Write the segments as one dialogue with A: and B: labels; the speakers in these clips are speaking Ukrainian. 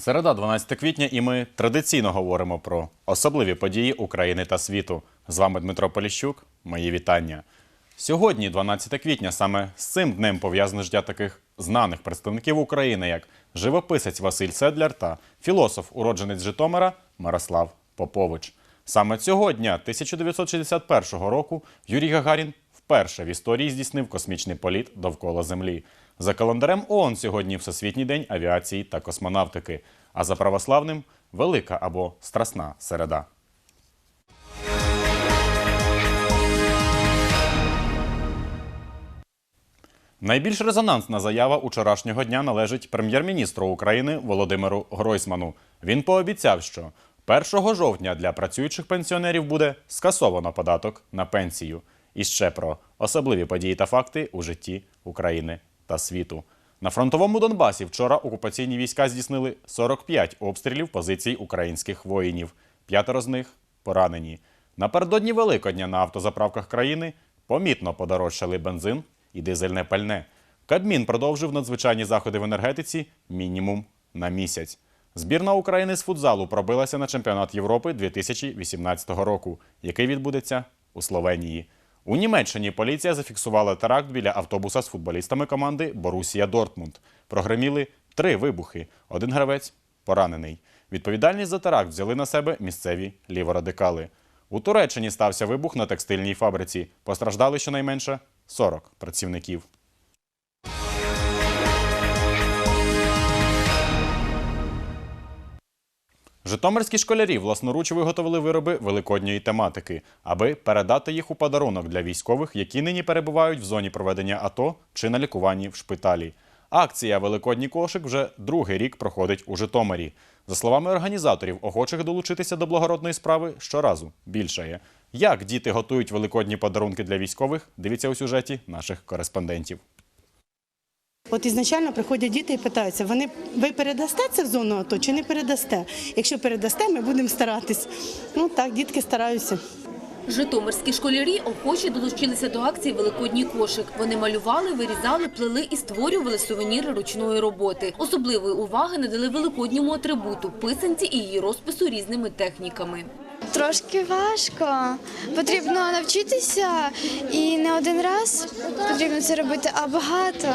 A: Середа, 12 квітня, і ми традиційно говоримо про особливі події України та світу. З вами Дмитро Поліщук. Мої вітання. Сьогодні, 12 квітня, саме з цим днем пов'язане життя таких знаних представників України, як живописець Василь Седляр та філософ, уродженець Житомира Мирослав Попович. Саме цього дня, 1961 року, Юрій Гагарін вперше в історії здійснив космічний політ довкола Землі. За календарем ООН сьогодні Всесвітній день авіації та космонавтики, а за православним велика або страсна середа. Найбільш резонансна заява учорашнього дня належить прем'єр-міністру України Володимиру Гройсману. Він пообіцяв, що 1 жовтня для працюючих пенсіонерів буде скасовано податок на пенсію. І ще про особливі події та факти у житті України та світу. На фронтовому Донбасі вчора окупаційні війська здійснили 45 обстрілів позицій українських воїнів. П'ятеро з них поранені. Напередодні Великодня на автозаправках країни помітно подорожчали бензин і дизельне пальне. Кабмін продовжив надзвичайні заходи в енергетиці мінімум на місяць. Збірна України з футзалу пробилася на чемпіонат Європи 2018 року, який відбудеться у Словенії. У Німеччині поліція зафіксувала теракт біля автобуса з футболістами команди Борусія Дортмунд. Прогреміли три вибухи. Один гравець поранений. Відповідальність за теракт взяли на себе місцеві ліворадикали. У Туреччині стався вибух на текстильній фабриці. Постраждали щонайменше 40 працівників. Житомирські школярі власноруч виготовили вироби великодньої тематики, аби передати їх у подарунок для військових, які нині перебувають в зоні проведення АТО чи на лікуванні в шпиталі. Акція Великодній кошик вже другий рік проходить у Житомирі. За словами організаторів, охочих долучитися до благородної справи щоразу більшає. Як діти готують великодні подарунки для військових? Дивіться у сюжеті наших кореспондентів.
B: От ізначально приходять діти і питаються, вони ви передасте це в зону АТО чи не передасте? Якщо передасте, ми будемо старатись. Ну так, дітки стараються.
C: Житомирські школярі охоче долучилися до акції Великодній кошик. Вони малювали, вирізали, плели і створювали сувеніри ручної роботи. Особливої уваги надали великодньому атрибуту писанці і її розпису різними техніками.
D: Трошки важко. Потрібно навчитися і не один раз потрібно це робити, а багато,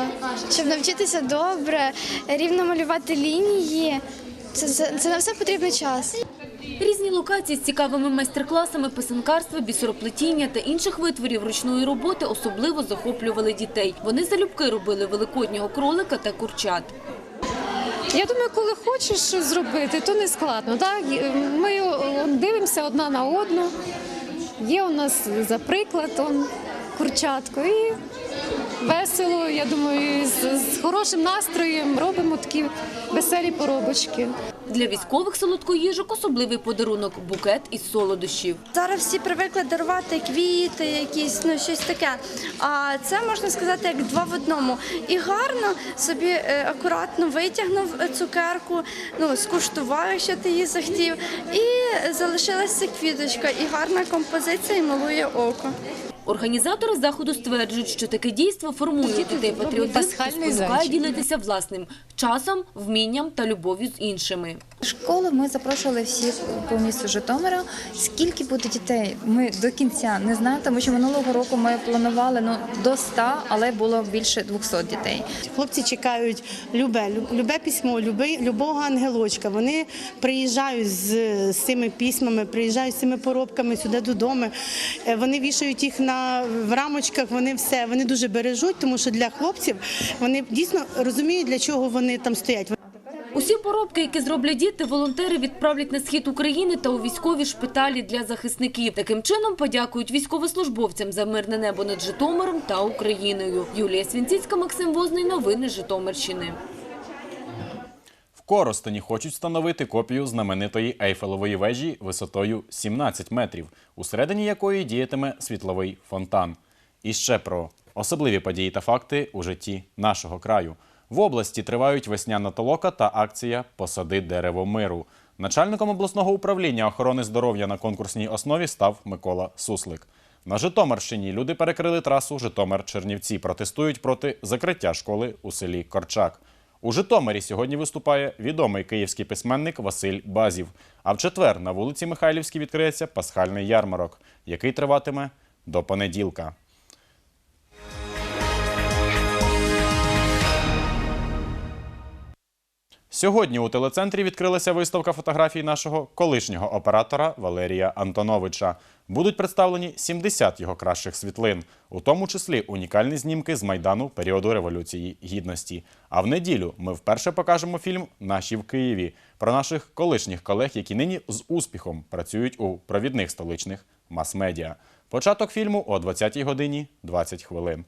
D: щоб навчитися добре, рівно малювати лінії. Це, це, це на все потрібен час.
C: Різні локації з цікавими майстер-класами писанкарства, бісероплетіння та інших витворів ручної роботи особливо захоплювали дітей. Вони залюбки робили великоднього кролика та курчат.
E: Я думаю, коли хочеш щось зробити, то не складно. Так? Ми е, дивимося одна на одну. Є у нас за прикладом курчатко. І весело, я думаю, з, з хорошим настроєм робимо такі веселі поробочки.
C: Для військових солодкоїжок особливий подарунок – букет із солодощів.
F: Зараз всі привикли дарувати квіти, якісь ну щось таке. А це можна сказати як два в одному. І гарно собі е, акуратно витягнув е, цукерку, ну скуштував, якщо ти її захотів, і залишилася квіточка, і гарна композиція, і малує око.
C: Організатори заходу стверджують, що таке дійство формує дітей патріотизм спонукає ділитися власним часом, вмінням та любов'ю з іншими.
G: В Школу ми запрошували всіх по місту Житомира. Скільки буде дітей? Ми до кінця не знаємо, тому що минулого року ми планували ну до 100, але було більше 200 дітей.
B: Хлопці чекають любе, любе письмо, люби, любого ангелочка. Вони приїжджають з, з цими письмами, приїжджають з цими поробками сюди додому. Е, Вони вішають їх на в рамочках. Вони все вони дуже бережуть, тому що для хлопців вони дійсно розуміють, для чого вони там стоять.
C: Усі поробки, які зроблять діти, волонтери відправлять на схід України та у військові шпиталі для захисників. Таким чином подякують військовослужбовцям за мирне небо над Житомиром та Україною. Юлія Свінціцька, Максим Возний. Новини Житомирщини.
A: В Коростені хочуть встановити копію знаменитої Ейфелевої вежі висотою 17 метрів, усередині якої діятиме світловий фонтан. І ще про особливі події та факти у житті нашого краю. В області тривають весняна толока та акція Посади дерево миру. Начальником обласного управління охорони здоров'я на конкурсній основі став Микола Суслик. На Житомирщині люди перекрили трасу Житомир-Чернівці. Протестують проти закриття школи у селі Корчак. У Житомирі сьогодні виступає відомий київський письменник Василь Базів. А в четвер на вулиці Михайлівській відкриється пасхальний ярмарок, який триватиме до понеділка. Сьогодні у телецентрі відкрилася виставка фотографій нашого колишнього оператора Валерія Антоновича. Будуть представлені 70 його кращих світлин, у тому числі унікальні знімки з майдану періоду Революції Гідності. А в неділю ми вперше покажемо фільм Наші в Києві про наших колишніх колег, які нині з успіхом працюють у провідних столичних мас-медіа. Початок фільму о 20 годині 20 хвилин.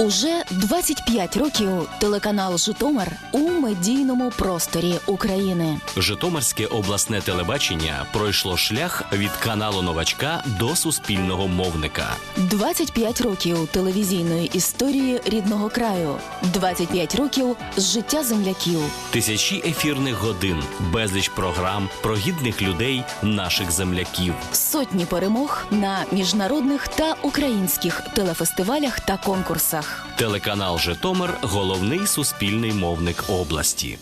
H: Уже 25 років телеканал Житомир у медійному просторі України.
I: Житомирське обласне телебачення пройшло шлях від каналу новачка до суспільного мовника.
H: 25 років телевізійної історії рідного краю. 25 років життя земляків.
I: Тисячі ефірних годин, безліч програм про гідних людей, наших земляків.
H: Сотні перемог на міжнародних та українських телефестивалях та конкурсах.
I: Телеканал Житомир головний суспільний мовник області.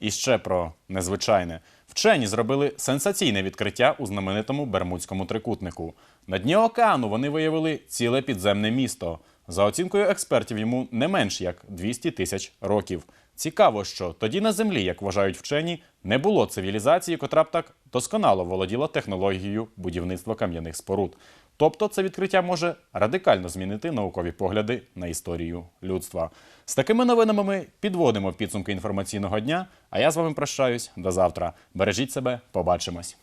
A: І ще про незвичайне. Вчені зробили сенсаційне відкриття у знаменитому Бермудському трикутнику. На дні океану вони виявили ціле підземне місто. За оцінкою експертів, йому не менш як 200 тисяч років. Цікаво, що тоді на землі, як вважають вчені, не було цивілізації, котра б так досконало володіла технологією будівництва кам'яних споруд. Тобто це відкриття може радикально змінити наукові погляди на історію людства. З такими новинами ми підводимо підсумки інформаційного дня. А я з вами прощаюсь до завтра. Бережіть себе, побачимось.